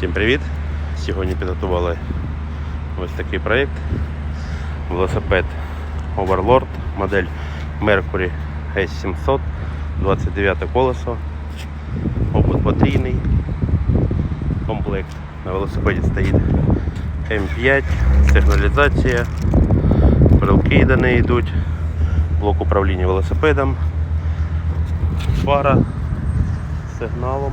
Всім привіт! Сьогодні підготували ось такий проєкт. Велосипед Overlord, модель Mercury S700, 29 колесо, опут потрійний, комплект. На велосипеді стоїть М5, сигналізація, брелки до неї йдуть, блок управління велосипедом, фара з сигналом.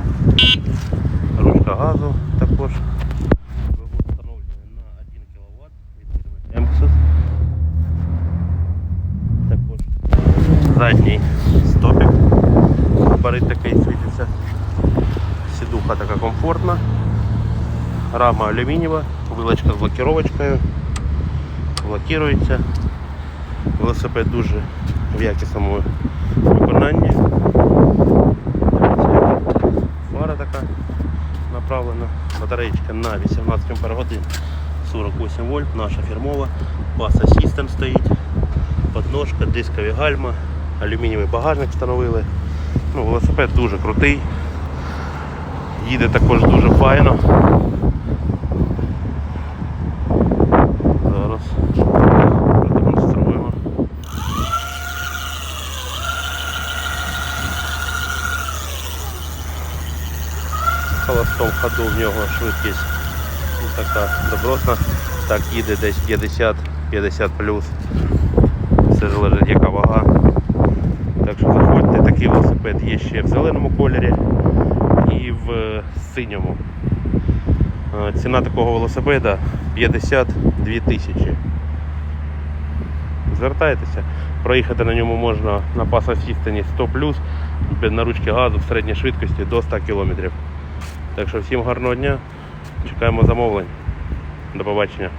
Задній стопік. Габарит такий світиться. Сідуха така комфортна. Рама алюмінієва, вилочка з блокіровочкою. Блокірується. Велосипед дуже в якісному виконанні. Фара така направлена. Батареечка на 18 Ах, 48 вольт, наша фірмова. Бас Assistant стоїть, подножка, дискові гальма, алюмінієвий багажник встановили. Ну, велосипед дуже крутий. Їде також дуже файно. Зараз. В ходу в нього швидкість ну, така добротна. Так їде десь 50-50 плюс. Все залежить яка вага. Так що заходьте, такий велосипед є ще в зеленому кольорі і в синьому. Е, Ціна такого велосипеда 52 тисячі. Звертайтеся, проїхати на ньому можна на пасосістані 100 плюс, на ручки газу в середній швидкості до 100 км. Так що всім гарного дня. Чекаємо замовлень. До побачення.